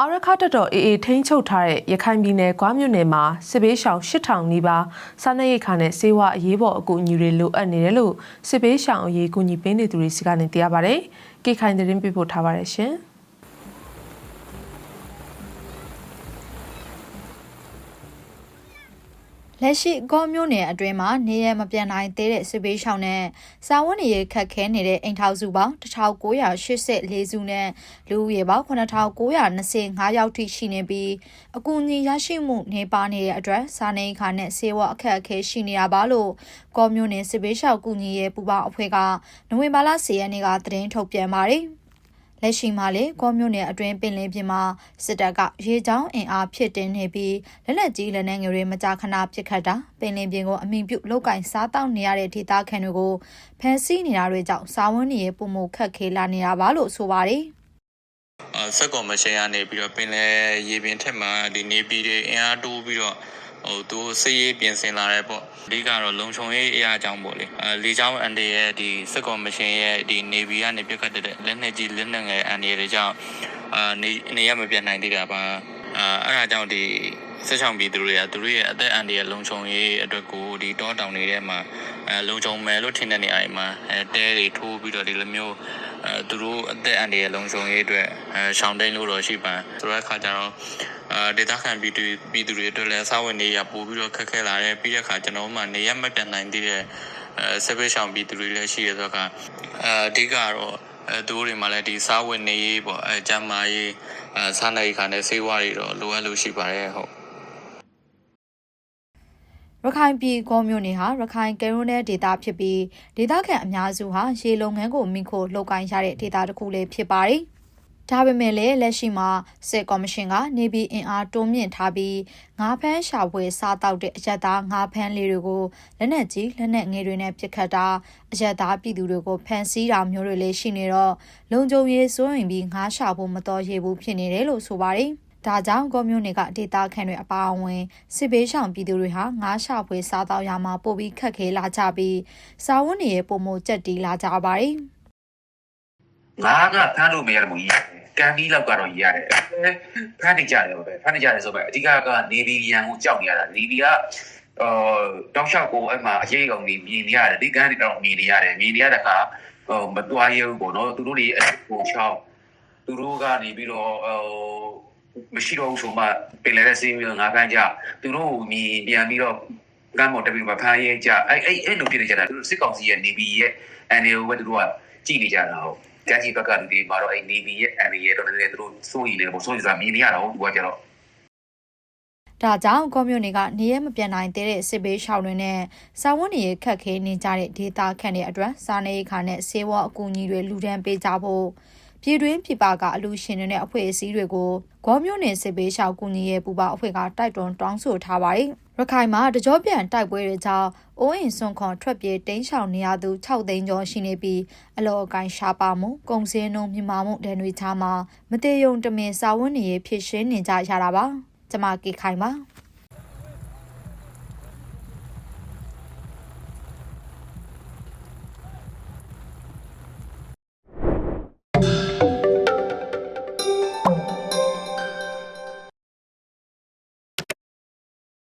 အာရခတ်တော်အေအေထိန်းချုပ်ထားတဲ့ရခိုင်ပြည်နယ်ကွားမြို့နယ်မှာစစ်ဘေးရှောင်8000နီးပါးစားနပ်ရိက္ခာနဲ့ဆေးဝါးအရေးပေါ်အကူအညီတွေလိုအပ်နေတယ်လို့စစ်ဘေးရှောင်အရေးကူညီပေးနေသူတွေစီကနေသိရပါဗျ။ကေခိုင်သတင်းပေးပို့ထားပါတယ်ရှင်။ လက်ရှိကောမျိုးနယ်အတွင်းမှာနေရမပြန်နိုင်သေးတဲ့စစ်ဘေးရှောင်နဲ့စာဝတ်နေရေးခက်ခဲနေတဲ့အိမ်ထောင်စုပေါင်း1984စုနဲ့လူဦးရေပေါင်း9925ယောက်ထိရှိနေပြီးအကူအညီရရှိမှုနေပါနေတဲ့အတွက်စားနေခါနဲ့ဆေးဝါးအခက်အခဲရှိနေရပါလို့ကောမျိုးနယ်စစ်ဘေးရှောင်ကူညီရေးပူပေါင်းအဖွဲ့ကနိုဝင်ဘာလ10ရက်နေ့ကသတင်းထုတ်ပြန်ပါတယ်။ လက်ရှိမှာလေကောမျိုးနယ်အတွင်းပင်လယ်ပြင်မှာစစ်တပ်ကရေချောင်းအင်အားဖြစ်တင်နေပြီးလက်လက်ကြီးလက်နက်ငယ်တွေမကြာခဏပစ်ခတ်တာပင်လယ်ပြင်ကိုအမိပြုတ်လောက်ကင်စားတောက်နေရတဲ့ဒေသခံတွေကိုဖမ်းဆီးနေတာတွေကြောင့်စာဝန်းနေရပုံမှုခက်ခဲလာနေတာပါလို့ဆိုပါတယ်အာစက်ကော်မရှင်ကနေပြီးတော့ပင်လယ်ရေပြင်ထက်မှာဒီနေပြည်တွေအင်အားတိုးပြီးတော့ ဟိုသူစည်ရေးပြင်ဆင်လာတယ်ပေါ့အဓိကတော့လုံခြုံရေးအရာအကြောင်းပေါ့လေအဲလေချောင်းအန်ဒီရဲ့ဒီစက်ကော်မရှင်ရဲ့ဒီနေပြည်ကနေပြတ်ခတ်တဲ့လက်နက်ကြီးလက်နက်ငယ်အန်ဒီတွေကြောင့်အာနေနေရမပြတ်နိုင်သေးတာပါအာအဲ့ဒါကြောင့်ဒီဆက်ချောင်းပြည်သူတွေကသူတို့ရဲ့အသက်အန္တရာယ်လုံခြုံရေးအတွက်ကိုဒီတောတောင်တွေထဲမှာအဲလုံခြုံမယ်လို့ထင်တဲ့နေရာတွေမှာအဲတဲတွေထိုးပြီးတော့ဒီလိုမျိုး အဲသူတို့အသက်အန္တရာယ်လုံခြုံရေးအတွက်အဲရှောင်းတိန်လို့တော့ရှိပါဆိုတော့အခါကျတော့အာဒေတာခံပြည်သူပြည်သူတွေအတွက်လည်းစာဝင်နေရပို့ပြီးတော့ခက်ခဲလာတယ်ပြီးတဲ့အခါကျွန်တော်တို့မှနေရမပြတ်နိုင်သေးတဲ့အဲဆက်ပေးရှောင်ပြည်သူတွေလည်းရှိရဆိုတော့အအဓိကတော့အဲသူတို့တွေမှလည်းဒီစာဝင်နေရေးပေါ့အဲကျမ်းမာရေးအဲစားနေခါနဲ့စေဝါတွေတော့လိုအပ်လို့ရှိပါတယ်ဟုတ် ရခိုင်ပြည်ကောမျိုးနယ်ဟာရခိုင်ကဲရိုနယ်ဒေသဖြစ်ပြီးဒေသခံအများစုဟာရေလုံငန်းကိုမိခိုလှုပ်ကိုင်းရတဲ့ဒေသတစ်ခုလည်းဖြစ်ပါတယ်။ဒါပေမဲ့လည်းလက်ရှိမှာစစ်ကော်မရှင်ကနေပြည်အင်အားတိုးမြင့်ထားပြီးငါးဖမ်းရှာဖွေစားတောက်တဲ့အရက်သားငါးဖမ်းလေးတွေကိုလက်နက်ကြီးလက်နက်ငယ်တွေနဲ့ပစ်ခတ်တာအရက်သားပြည်သူတွေကိုဖမ်းဆီးတာမျိုးတွေလည်းရှိနေတော့လုံခြုံရေးစိုးရင်ပြီးငါးရှာဖို့မတော်ရဘူးဖြစ်နေတယ်လို့ဆိုပါတယ်။ ဒါကြောင့်ကောမျိုးတွေကဒေတာခန့်တွေအပါအဝင်စစ်ဘေးရှောင်ပြည်သူတွေဟာငါးရှာဖွေစားတော့ရမှာပို့ပြီးခက်ခဲလာကြပြီးစာဝတ်နေရေးပုံမကြက်တီလာကြပါတယ်ငါကဖမ်းလို့မရဘူးကြီးကန်ပြီးလောက်ကတော့ရတယ်ဖမ်းနေကြတယ်ပဲဖမ်းနေကြတယ်ဆိုပဲအဓိကကနေဗီရန်ကိုကြောက်နေရတာနေဗီကအော်တောက်လျှောက်ကိုအဲ့မှာအရေးကောင်နေမြင်နေရတယ်ဒီကန်တွေတော့မြင်နေရတယ်မြင်နေရတဲ့အခါဟိုမတွားရဘူးပေါ့နော်သူတို့တွေအကိုချောင်းသူတို့ကနေပြီးတော့ဟို မရှိတော့ဘူးဆိုမှပင်လည်းစေးပြီးတော့ငါဖမ်းကြသူတို့မြင်ပြန်ပြီးတော့ကမ်းပေါ်တက်ပြီးတော့ဖမ်းရဲကြအဲ့အဲ့အဲ့လိုဖြစ်နေကြတာသူတို့စစ်ကောင်စီရဲ့နေဗီရဲ့အနေကိုပဲသူတို့ကကြည့်နေကြတာဟုတ်ကြမ်းကြီးဘက်ကလူတွေမှာတော့အဲ့နေဗီရဲ့အန်ဒီရဲ့တော့လည်းသူတို့စိုးရိမ်နေတယ်ပေါ့စိုးရိမ်စားမြင်နေရတာဟုတ်သူကကြတော့။ဒါကြောင့်ကောမျိုးတွေကနေရမပြန်နိုင်သေးတဲ့စစ်ဘေးရှောင်တွေနဲ့စာဝတ်နေရေးခက်ခဲနေကြတဲ့ဒေတာခန့်တွေအတွက်စားနေခါနဲ့ဆေးဝါးအကူအညီတွေလူဒန်းပေးကြဖို့ ပြည်တွင်းပြည်ပကအလူရှင်တွေနဲ့အဖွဲ့အစည်းတွေကိုဂေါမျိုးနယ်စစ်ဘေးရှောင်ကူညီရေးပူပေါင်းအဖွဲ့ကတိုက်တွန်းတောင်းဆိုထားပါတယ်။ရခိုင်မှာတကြောပြန်တိုက်ပွဲတွေကြောင့်အိုးအိမ်ဆွန်ခွန်ထွက်ပြေးတိမ်းရှောင်နေရသူ6သိန်းကျော်ရှိနေပြီးအလောအကိုင်းရှားပါမှုကုန်စည်နှုန်းမြင့်မာမှုဒဏ်တွေချာမှာမတေယုံတမင်စာဝတ်နေရေးဖြစ်ရှင်းနေကြရတာပါ။ကျမကေခိုင်ပါ။